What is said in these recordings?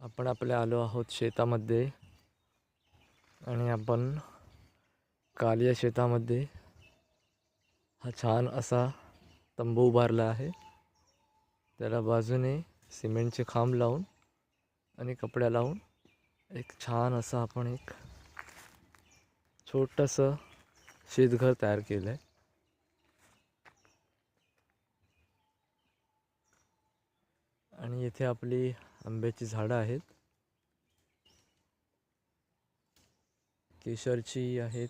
आपण आपल्या आलो आहोत शेतामध्ये. आणि आपण काल या शेतामध्ये हा छान असा तंबू उभारला आहे. त्याला बाजूने सिमेंटचे खांब लावून आणि कपड्या लावून एक छान असं आपण एक छोटंसं शेतघर तयार केलं आहे आणि इथे आपली आंब्याची झाडं आहेत. केशरची आहेत.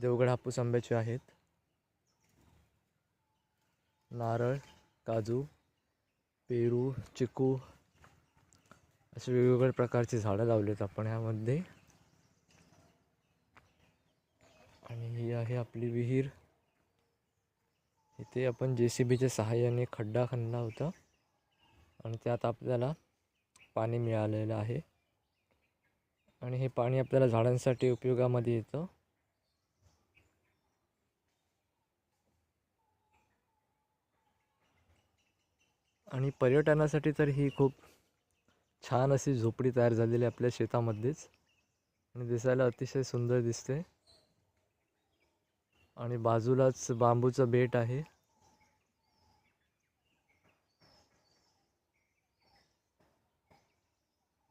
देवगड हापूस आंब्याचे आहेत. नारळ काजू पेरू चिकू असे वेगवेगळ्या प्रकारची झाडं लावलेत आपण ह्यामध्ये. आणि ही आहे आपली विहीर. इथे आपण जे सी बीच्या सहाय्याने खड्डा खणला होता. आणि त्यात आपल्याला पाणी मिळालेलं आहे. आणि हे पाणी आपल्याला झाडांसाठी उपयोगामध्ये येतं. आणि पर्यटनासाठी तर ही खूप छान अशी झोपडी तयार झालेली आहे आपल्या शेतामध्येच. आणि दिसायला अतिशय सुंदर दिसते. आणि बाजूलाच बांबूचं बेट आहे.